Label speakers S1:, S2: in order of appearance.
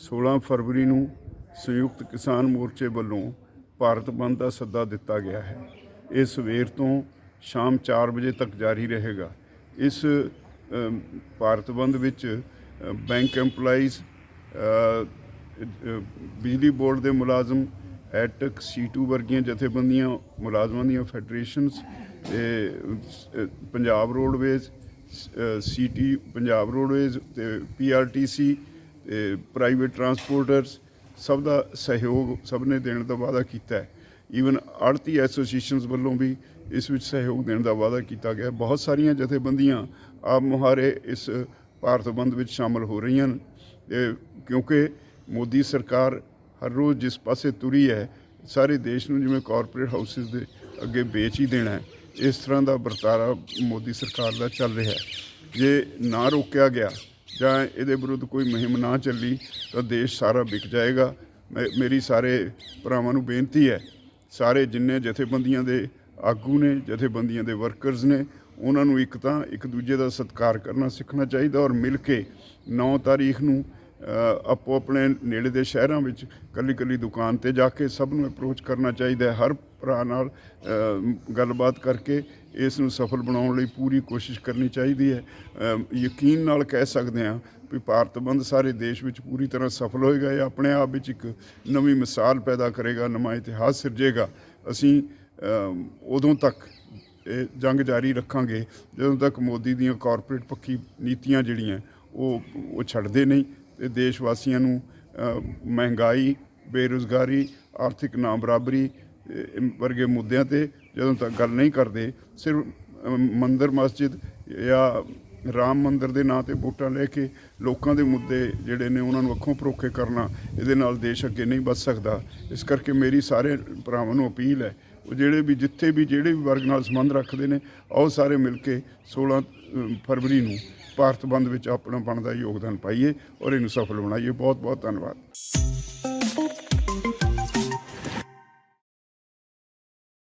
S1: 16 ਫਰਵਰੀ ਨੂੰ ਸੰਯੁਕਤ ਕਿਸਾਨ ਮੋਰਚੇ ਵੱਲੋਂ ਭਾਰਤ ਬੰਦ ਦਾ ਸੱਦਾ ਦਿੱਤਾ ਗਿਆ ਹੈ। ਇਹ ਸਵੇਰ ਤੋਂ ਸ਼ਾਮ 4 ਵਜੇ ਤੱਕ ਜਾਰੀ ਰਹੇਗਾ। ਇਸ ਭਾਰਤ ਬੰਦ ਵਿੱਚ ਬੈਂਕ EMPLOYEES ਬਿਜਲੀ ਬੋਰਡ ਦੇ ਮੁਲਾਜ਼ਮ ਐਟਕ C2 ਵਰਗੀਆਂ ਜਥੇਬੰਦੀਆਂ ਮੁਲਾਜ਼ਮਾਂ ਦੀਆਂ ਫੈਡਰੇਸ਼ਨਸ ਤੇ ਅ, Punjab roadways city Punjab roadways ਤੇ ਪੀਆਰਟੀਸੀ ਤੇ ਪ੍ਰਾਈਵੇਟ ਟਰਾਂਸਪੋਰਟਰਸ ਸਭ ਦਾ ਸਹਿਯੋਗ ਸਭ ਨੇ ਦੇਣ ਦਾ ਵਾਅਦਾ ਕੀਤਾ ਹੈ। ਈਵਨ ਆੜਤੀ ਐਸੋਸੀਏਸ਼ਨਸ ਵੱਲੋਂ ਵੀ ਇਸ ਵਿੱਚ ਸਹਿਯੋਗ ਦੇਣ ਦਾ ਵਾਅਦਾ ਕੀਤਾ ਗਿਆ। ਬਹੁਤ ਸਾਰੀਆਂ ਜਥੇਬੰਦੀਆਂ ਆਪ ਮੁਹਾਰੇ ਇਸ ਭਾਰਤ ਬੰਦ ਵਿੱਚ ਸ਼ਾਮਲ ਹੋ ਰਹੀਆਂ ਹਨ। ਕਿਉਂਕਿ ਮੋਦੀ ਸਰਕਾਰ ਹਰ ਰੋਜ਼ ਜਿਸ ਪਾਸੇ ਤੁਰੀ ਹੈ, ਸਾਰੇ ਦੇਸ਼ ਨੂੰ ਜਿਵੇਂ ਕਾਰਪੋਰੇਟ ਹਾਊਸਿਸ ਦੇ ਅੱਗੇ ਵੇਚ ਹੀ ਦੇਣਾ ਹੈ, ਇਸ ਤਰ੍ਹਾਂ ਦਾ ਵਰਤਾਰਾ ਮੋਦੀ ਸਰਕਾਰ ਦਾ ਚੱਲ ਰਿਹਾ ਹੈ। ਜੇ ਨਾ ਰੋਕਿਆ ਗਿਆ ਜਾਂ ਇਹਦੇ ਵਿਰੁੱਧ ਕੋਈ ਮੁਹਿੰਮ ਨਾ ਚੱਲੀ ਤਾਂ ਦੇਸ਼ ਸਾਰਾ ਵਿਕ ਜਾਏਗਾ। ਮੈਂ- ਮੇਰੀ ਸਾਰੇ ਭਰਾਵਾਂ ਨੂੰ ਬੇਨਤੀ ਹੈ, ਸਾਰੇ ਜਿੰਨੇ ਜਥੇਬੰਦੀਆਂ ਦੇ ਆਗੂ ਨੇ, ਜਥੇਬੰਦੀਆਂ ਦੇ ਵਰਕਰਸ ਨੇ, ਉਹਨਾਂ ਨੂੰ ਇੱਕ ਤਾਂ ਇੱਕ ਦੂਜੇ ਦਾ ਸਤਿਕਾਰ ਕਰਨਾ ਸਿੱਖਣਾ ਚਾਹੀਦਾ ਔਰ ਮਿਲ ਕੇ 9 ਤਾਰੀਖ ਨੂੰ ਆਪੋ ਆਪਣੇ ਨੇੜੇ ਦੇ ਸ਼ਹਿਰਾਂ ਵਿੱਚ ਕੱਲੀ ਕੱਲੀ ਦੁਕਾਨ ਤੇ ਜਾ ਕੇ ਸਭ ਨੂੰ ਅਪਰੋਚ ਕਰਨਾ ਚਾਹੀਦਾ ਹੈ। ਹਰ ਭਰਾ ਨਾਲ ਗੱਲਬਾਤ ਕਰਕੇ ਇਸ ਨੂੰ ਸਫਲ ਬਣਾਉਣ ਲਈ ਪੂਰੀ ਕੋਸ਼ਿਸ਼ ਕਰਨੀ ਚਾਹੀਦੀ ਹੈ। ਯਕੀਨ ਨਾਲ ਕਹਿ ਸਕਦੇ ਹਾਂ ਵੀ ਭਾਰਤ ਬੰਦ ਸਾਰੇ ਦੇਸ਼ ਵਿੱਚ ਪੂਰੀ ਤਰ੍ਹਾਂ ਸਫਲ ਹੋਏਗਾ। ਇਹ ਆਪਣੇ ਆਪ ਵਿੱਚ ਇੱਕ ਨਵੀਂ ਮਿਸਾਲ ਪੈਦਾ ਕਰੇਗਾ, ਨਵਾਂ ਇਤਿਹਾਸ ਸਿਰਜੇਗਾ। ਅਸੀਂ ਉਦੋਂ ਤੱਕ ਇਹ ਜੰਗ ਜਾਰੀ ਰੱਖਾਂਗੇ ਜਦੋਂ ਤੱਕ ਮੋਦੀ ਦੀਆਂ ਕਾਰਪੋਰੇਟ ਪੱਖੀ ਨੀਤੀਆਂ ਜਿਹੜੀਆਂ ਉਹ ਉਹ ਛੱਡਦੇ ਨਹੀਂ। ਤੇ ਦੇਸ਼ ਵਾਸੀਆਂ ਨੂੰ ਮਹਿੰਗਾਈ, ਬੇਰੁਜ਼ਗਾਰੀ, ਆਰਥਿਕ ਨਾ ਬਰਾਬਰੀ ਵਰਗੇ ਮੁੱਦਿਆਂ ਤੇ ਜਦੋਂ ਤੱਕ ਗੱਲ ਨਹੀਂ ਕਰਦੇ, ਸਿਰਫ ਮੰਦਰ ਮਸਜਿਦ ਜਾਂ ਰਾਮ ਮੰਦਰ ਦੇ ਨਾਂ ਤੇ ਵੋਟਾਂ ਲੈ ਕੇ ਲੋਕਾਂ ਦੇ ਮੁੱਦੇ ਜਿਹੜੇ ਨੇ ਉਹਨਾਂ ਨੂੰ ਅੱਖੋਂ ਪਰੋਖੇ ਕਰਨਾ, ਇਹਦੇ ਨਾਲ ਦੇਸ਼ ਅੱਗੇ ਨਹੀਂ ਵੱਧ ਸਕਦਾ। ਇਸ ਕਰਕੇ ਮੇਰੀ ਸਾਰੇ ਭਰਾਵਾਂ ਨੂੰ ਅਪੀਲ ਹੈ ਉਹ ਜਿਹੜੇ ਵੀ ਜਿੱਥੇ ਵੀ ਜਿਹੜੇ ਵੀ ਵਰਗ ਨਾਲ ਸੰਬੰਧ ਰੱਖਦੇ ਨੇ ਆਓ ਸਾਰੇ ਮਿਲ ਕੇ 16 ਫਰਵਰੀ ਨੂੰ ਭਾਰਤ ਬੰਦ ਵਿੱਚ ਆਪਣਾ ਬਣਦਾ ਯੋਗਦਾਨ ਪਾਈਏ ਔਰ ਇਹਨੂੰ ਸਫਲ ਬਣਾਈਏ। ਬਹੁਤ ਬਹੁਤ ਧੰਨਵਾਦ।